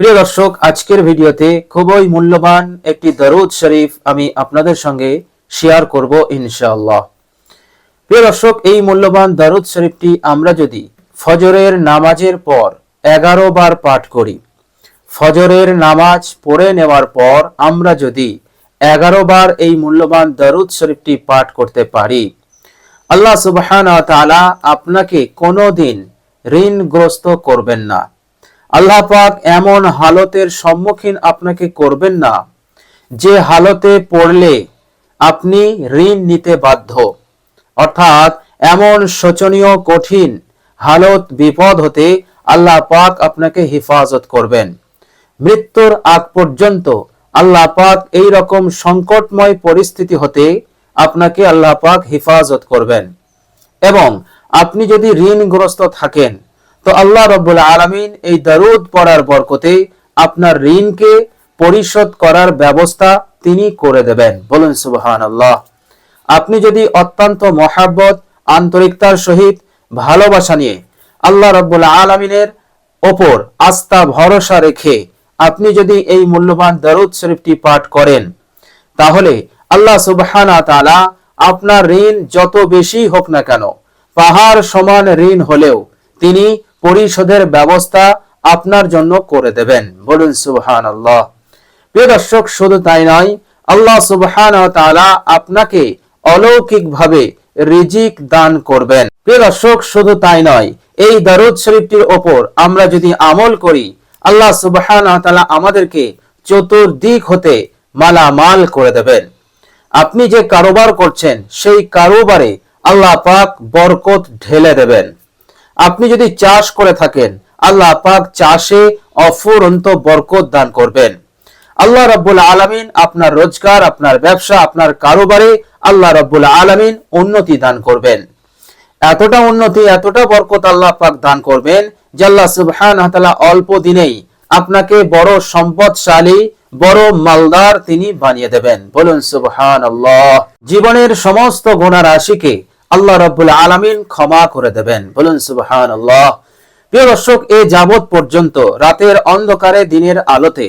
প্রিয় দর্শক, আজকের ভিডিওতে খুবই মূল্যবান একটি দরুদ শরীফ আমি আপনাদের সঙ্গে শেয়ার করব ইনশাআল্লাহ। প্রিয় দর্শক, এই মূল্যবান দরুদ শরীফটি আমরা যদি ফজরের নামাজের পর এগারো বার পাঠ করি, ফজরের নামাজ পড়ে নেওয়ার পর আমরা যদি এগারো বার এই মূল্যবান দরুদ শরীফটি পাঠ করতে পারি, আল্লাহ তাআলা আপনাকে কোনোদিন ঋণগ্রস্ত করবেন না। আল্লাহ পাক এমন হালতের সম্মুখীন আপনাকে করবেন না। যে হালতে পড়লে আপনি ঋণ নিতে বাধ্য। অর্থাৎ এমন শোচনীয়, কঠিন হালত, বিপদ হতে আল্লাহ পাক আপনাকে হেফাজত করবেন। মৃত্যুর আগ পর্যন্ত আল্লাহ পাক এই রকম সংকটময় পরিস্থিতি হতে আপনাকে আল্লাহ পাক হেফাজত করবেন। এবং আপনি যদি ঋণগ্রস্ত থাকেন তো আল্লাহ রব্বুল আলমিন এই দরুদ পড়ার বরকতে আপনার ঋণকে পরিশোধ করার ব্যবস্থা তিনি করে দেবেন। বলুন সুবহান আল্লাহ আপনি যদি অত্যন্ত মহাব্বত, আন্তরিকতার সহিত ভালোবাসা নিয়ে আল্লাহ রব্বুল আলমিনের ওপর আস্থা, ভরসা রেখে আপনি যদি এই মূল্যবান দারুদ শরীফটি পাঠ করেন, তাহলে আল্লাহ সুবহানা তাআলা আপনার ঋণ যত বেশি হোক না কেন, পাহাড় সমান ঋণ হলেও তিনি পরিশোধের ব্যবস্থা আপনার জন্য করে দেবেন। বলুন সুবহান আল্লাহ প্রিয় দর্শক, শুধু তাই নয়, আল্লাহ সুবহান তাআলা আপনাকে অলৌকিকভাবে রিজিক দান করবেন। প্রিয় দর্শক, শুধু তাই নয়, এই দারুদ শরীফটির ওপর আমরা যদি আমল করি, আল্লাহ সুবহান আমাদেরকে চতুর্দিক হতে মালামাল করে দেবেন। আপনি যে কারোবার করছেন, সেই কারোবারে আল্লাহ পাক বরকত ঢেলে দেবেন। আপনি যদি চাষ করে থাকেন, আল্লাহ পাক চাষে অফুরন্ত বরকত দান করবেন। আল্লাহ রব্বুল আলমিন আপনার রোজগার, আপনার ব্যবসা, আপনার কারোবারে আল্লাহ রব্বুল আলমিন উন্নতি দান করবেন। এতটা উন্নতি, এতটা বরকত আল্লাহ পাক দান করবেন যে আল্লাহ সুবহান অল্প দিনেই আপনাকে বড় সম্পদশালী, বড় মালদার তিনি বানিয়ে দেবেন। বলুন সুবহান আল্লাহ জীবনের সমস্ত গুণা রাশিকে আল্লাহ রব্বুল আলমিন ক্ষমা করে দেবেন। বলুন সুবহান আল্লাহ প্রিয় দর্শক, এ যাবৎ পর্যন্ত রাতের অন্ধকারে দিনের আলোতে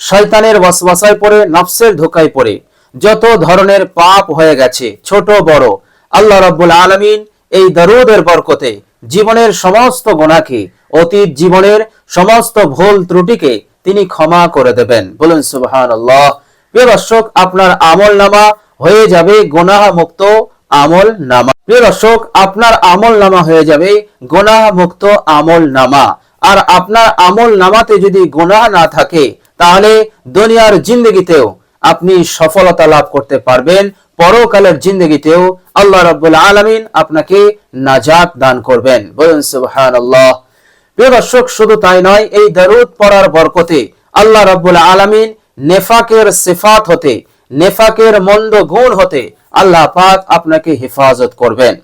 শয়তানের ওয়াসওয়াসায় পড়ে, নফসের ধোকায় পড়ে যত ধরনের পাপ হয়ে গেছে, ছোট, বড়, আল্লাহ রব্বুল আলমিন এই দরুদের বরকতে জীবনের সমস্ত গোনাকে অতীত জীবনের সমস্ত ভুল ত্রুটিকে তিনি ক্ষমা করে দেবেন। বলুন সুবহান আল্লাহ প্রিয় দর্শক, আপনার আমল নামা হয়ে যাবে গোনাহ মুক্ত আমল নামা। প্রিয় দর্শক, আপনার আমল নামা হয়ে যাবে গোনাহ মুক্ত আমল নামা। আর আপনার আমল নামাতে যদি গোনাহ না থাকে, তাহলে দুনিয়ার জিন্দগিতেও আপনি সফলতা লাভ করতে পারবেন। পরকালের জিন্দগিতেও আল্লাহ রাব্বুল আলামিন আপনাকে নাজাত দান করবেন। বলুন সুবহানাল্লাহ। প্রিয় দর্শক, শুধু তাই নয়, এই দরুদ পড়ার বরকতে আল্লাহ রাব্বুল আলামিন নেফাকের সিফাত হতে, নেফাকের মন্দ গুণ হতে আল্লাহ পাক আপনাকে হেফাজত করবেন।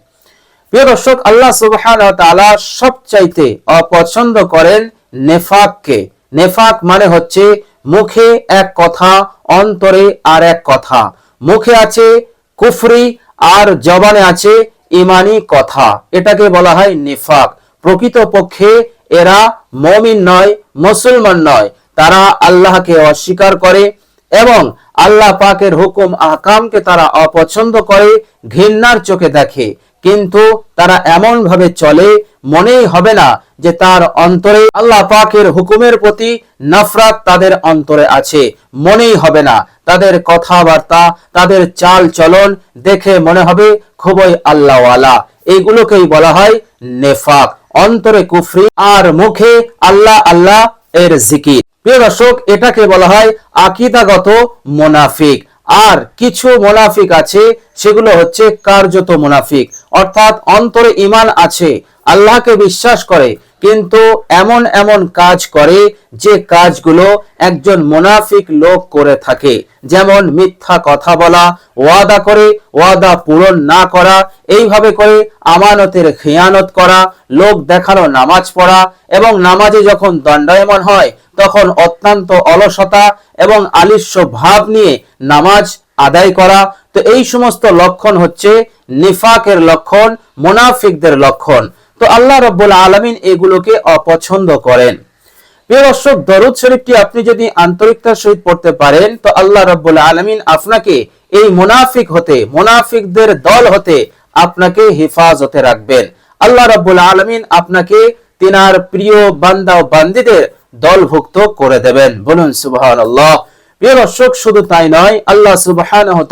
প্রিয় দর্শক, আল্লাহ সুবহান তাআলা সবচাইতে অপছন্দ করেন নেফাককে। নেফাক মানে হচ্ছে মুখে এক কথা, অন্তরে আর এক কথা। মুখে আছে কুফরি, আর জবানে আছে ইমানি কথা। এটাকে বলা হয় নিফাক। প্রকৃতপক্ষে এরা মমিন নয়, মুসলমান নয়। তারা আল্লাহকে অস্বীকার করে এবং আল্লাহ পাকের হুকুম আহকামকে তারা অপছন্দ করে, ঘৃণার চোখে দেখে। কিন্তু তারা এমন ভাবে চলে, মনেই হবে না যে তার অন্তরে আল্লাহ পাকের হুকুমের প্রতি নফরাত তাদের অন্তরে আছে। মনেই হবে না। তাদের কথাবার্তা, তাদের চাল চলন দেখে মনে হবে খুবই আল্লাহওয়ালা। এইগুলোকেই বলা হয় নেফাক। অন্তরে কুফরি আর মুখে আল্লাহ আল্লাহ এর জিকির। প্রিয় দর্শক, এটাকে বলা হয় আকিদাগত মোনাফিক। আর কিছু মোনাফিক আছে, সেগুলো হচ্ছে কার্যত মোনাফিক। অর্থাৎ অন্তরে ইমান আছে আল্লাহকে বিশ্বাস করে, কিন্তু এমন এমন কাজ করে যে কাজগুলো একজন মোনাফিক লোক করে থাকে। যেমন মিথ্যা কথা বলা, ওয়াদা করে, ওয়াদা পূরণ না করা, এইভাবে করে আমানতের খেয়ানত করা, লোক দেখানো নামাজ পড়া এবং নামাজে যখন দণ্ডায়মন হয়, তখন অত্যন্ত অলসতা এবং আলিস্য ভাব নিয়ে নামাজ আদায় করা। তো এই সমস্ত লক্ষণ হচ্ছে নিফাকের লক্ষণ, মোনাফিকদের লক্ষণ। তো আল্লাহ রব্বুল আলমিন এগুলোকে অপছন্দ করেন। প্রিয় দর্শক, দরুদ শরীফটি আপনি যদি আন্তরিকতার সহিত পড়তে পারেন, তো আল্লাহ রাব্বুল আলামিন আপনাকে এই মুনাফিক হতে, মুনাফিকদের দল হতে আপনাকে হেফাজতে রাখবেন। আল্লাহ রাব্বুল আলামিন আপনাকে তিনার প্রিয় বান্দা ও বান্দিদের দলভুক্ত করে দেবেন। বলুন সুবহানাল্লাহ। প্রিয় দর্শক, শুধু তাই নয়, আল্লাহ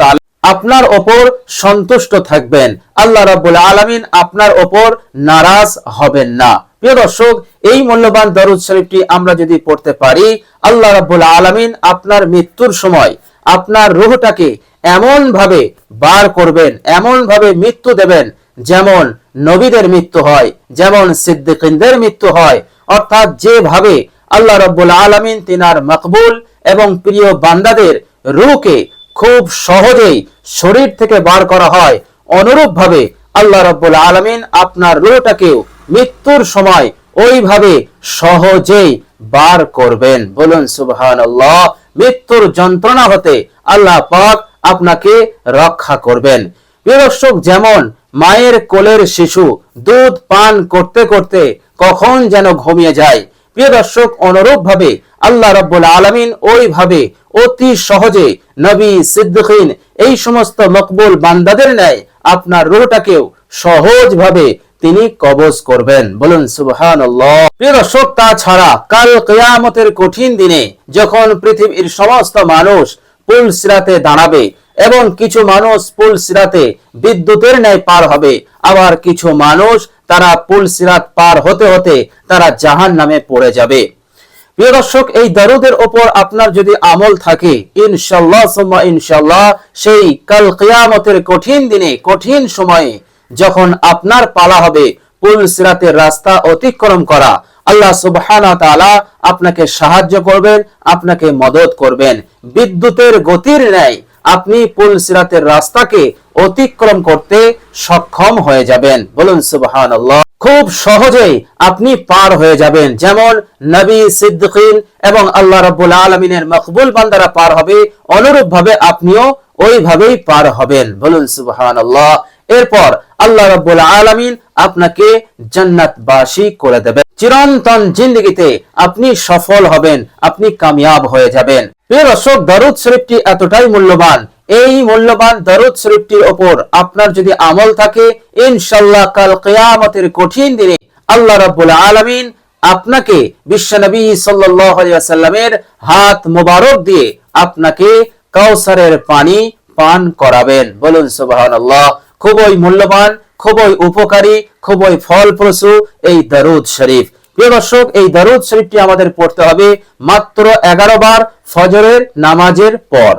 তাআলা আপনার ওপর সন্তুষ্ট থাকবেন। আল্লাহ রাব্বুল আলামিন আপনার ওপর নারাজ হবেন না। প্রিয় দর্শক, এই মূল্যবান দরুদ শরীফটি আমরা যদি পড়তে পারি, আল্লাহ রাব্বুল আলামিন আপনার মৃত্যুর সময় আপনার রূহটাকে এমন ভাবে বার করবেন এমন ভাবে মৃত্যু দেবেন যেমন নবীদের মৃত্যু হয়, যেমন সিদ্দিকিনদের মৃত্যু হয়। অর্থাৎ যেভাবে আল্লাহ রাব্বুল আলামিন তিনার মকবুল এবং প্রিয় বান্দাদের রূহকে খুব সহজেই শরীর থেকে বার করা হয়। অনুরূপ ভাবে আল্লাহ রাব্বুল আলামিন আপনার রূহটাকেও মৃত্যুর সময় ওইভাবে সহজেই বার করবেন। বলুন, সুবহানাল্লাহ, মৃত্যুর যন্ত্রণা হতে আল্লাহ পাক আপনাকে রক্ষা করবেন। প্রিয় যেমন মায়ের কোলের শিশু দুধ পান করতে করতে কখন যেন ঘুমিয়ে যায়। প্রিয় দর্শক অনুরূপ ভাবে আল্লাহ রব্বুল আলমিন ওইভাবে অতি সহজে নবী সিদ্দিকিন এই সমস্ত মকবুল বান্দাদের ন্যায় আপনার রুহটাকেও সহজভাবে তিনি কবজ করবেন। বলুন সুবহান প্রিয় দর্শক, তাছাড়া কাল কেয়ামতের কঠিন দিনে যখন পৃথিবীর সমস্ত মানুষ পুল সিরাতে দাঁড়াবে এবং কিছু মানুষ পুল সিরাতে বিদ্যুতের ন্যায় পার হবে, আবার কিছু মানুষ তারা পুল সিরাত পার হতে হতে তারা জাহান নামে পড়ে যাবে। প্রিয় দর্শক, এই দরুদের ওপর আপনার যদি আমল থাকে ইনশাল্লাহ সুম্মা ইনশাল্লাহ সেই কাল কিয়ামতের কঠিন দিনে, কঠিন সময়ে যখন আপনার পালা হবে পুল সিরাতের রাস্তা অতিক্রম করা, আল্লাহ সুবহানা তাআলা আপনাকে সাহায্য করবেন, আপনাকে মদত করবেন। বিদ্যুতের গতির ন্যায় আপনি পুল সিরাতের রাস্তাকে অতিক্রম করতে সক্ষম হয়ে যাবেন? বলুন সুবহান খুব সহজেই আপনি পার হয়ে যাবেন। যেমন নবী সিদ্দিকিন এবং আল্লাহ রব্বুল আলমিনের মকবুল বান্দারা পার হবে অনুরূপ ভাবে আপনিও ওইভাবেই পার হবেন। বলুন সুবহান এরপর আল্লাহ রাব্বুল আলামিন আপনাকে জান্নাতবাসী করে দেবেন। চিরন্তন জিন্দগিতে আপনি সফল হবেন, আপনি কামিয়াব হয়ে যাবেন। প্রিয় দর্শক, দরুদ শরীফটি এতটাই মূল্যবান। এই মূল্যবান দরুদ শরীফটির ওপর আপনার যদি আমল থাকে ইনশাল্লাহ কাল কিয়ামতের কঠিন দিনে আল্লাহ রাব্বুল আলামিন আপনাকে বিশ্বনবী সাল্লাল্লাহু আলাইহি ওয়াসাল্লামের হাত মোবারক দিয়ে আপনাকে কাউসারের পানি পান করাবেন। বলুন সুবহানাল্লাহ। খুবই মূল্যবান, খুবই উপকারী, খুবই ফলপ্রসূ এই দারুদ শরীফ। প্রিয় দর্শক, এই দরুদ শরীফটি আমাদের পড়তে হবে মাত্র এগারো বার ফজরের নামাজের পর।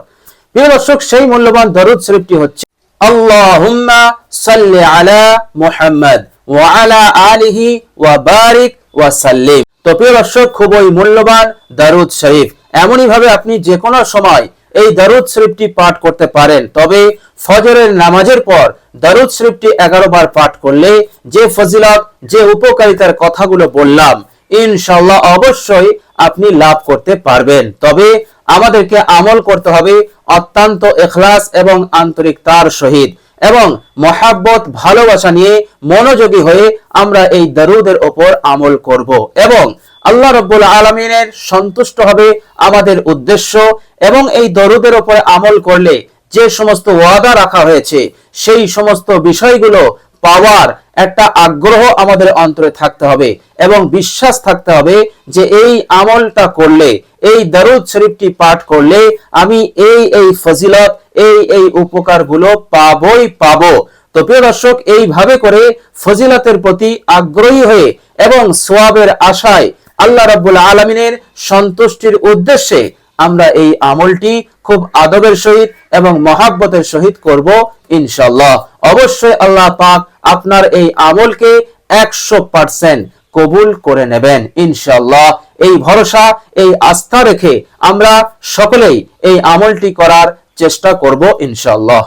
প্রিয় দর্শক, সেই মূল্যবান দরুদ শরীফটি হচ্ছে, আল্লাহুম্মা সাল্লি আলা মুহাম্মদ ওয়া আলা আলিহি ওয়া বারিক ওয়া সাল্লিম। তো প্রিয় দর্শক, খুবই মূল্যবান দরুদ শরীফ। এমনই ভাবে আপনি যে কোনো সময় এই দারুদ শরীফটি পাঠ করতে পারেন। তবে ফজরের নামাজের পর দারুদ শরীফটি এগারো বার পাঠ করলে যে ফজিলত, যে উপকারিতার কথাগুলো বললাম ইনশাল্লাহ অবশ্যই আপনি লাভ করতে পারবেন। তবে আমাদেরকে আমল করতে হবে অত্যন্ত এখলাস এবং আন্তরিকতার সহিত এবং মহাব্বত, ভালোবাসা নিয়ে মনোযোগী হয়ে আমরা এই দারুদের ওপর আমল করব এবং আল্লাহ রব্বুল আলমিনের সন্তুষ্ট হবে আমাদের উদ্দেশ্য এবং এই দরুদের ওপরে আমল করলে যে সমস্ত ওয়াদা রাখা হয়েছে, সেই সমস্ত বিষয়গুলো পাওয়ার একটা আগ্রহ আমাদের অন্তরে থাকতে হবে এবং বিশ্বাস থাকতে হবে যে এই আমলটা করলে, এই দরুদ শরীফটি পাঠ করলে আমি এই এই ফজিলত, এই এই উপকারগুলো পাবই পাবো। তো প্রিয় দর্শক, এইভাবে করে ফজিলতের প্রতি আগ্রহী হয়ে এবং সোয়াবের আশায় আল্লাহ রাব্বুল আলমিনের সন্তুষ্টির উদ্দেশ্যে আমরা এই আমলটি খুব আদবের সহিত এবং মহাব্বতের সহিত করব ইনশাল্লাহ অবশ্যই আল্লাহ পাক আপনার এই আমলকে একশো পার্সেন্ট কবুল করে নেবেন ইনশাল্লাহ এই ভরসা, এই আস্থা রেখে আমরা সকলেই এই আমলটি করার চেষ্টা করব ইনশাল্লাহ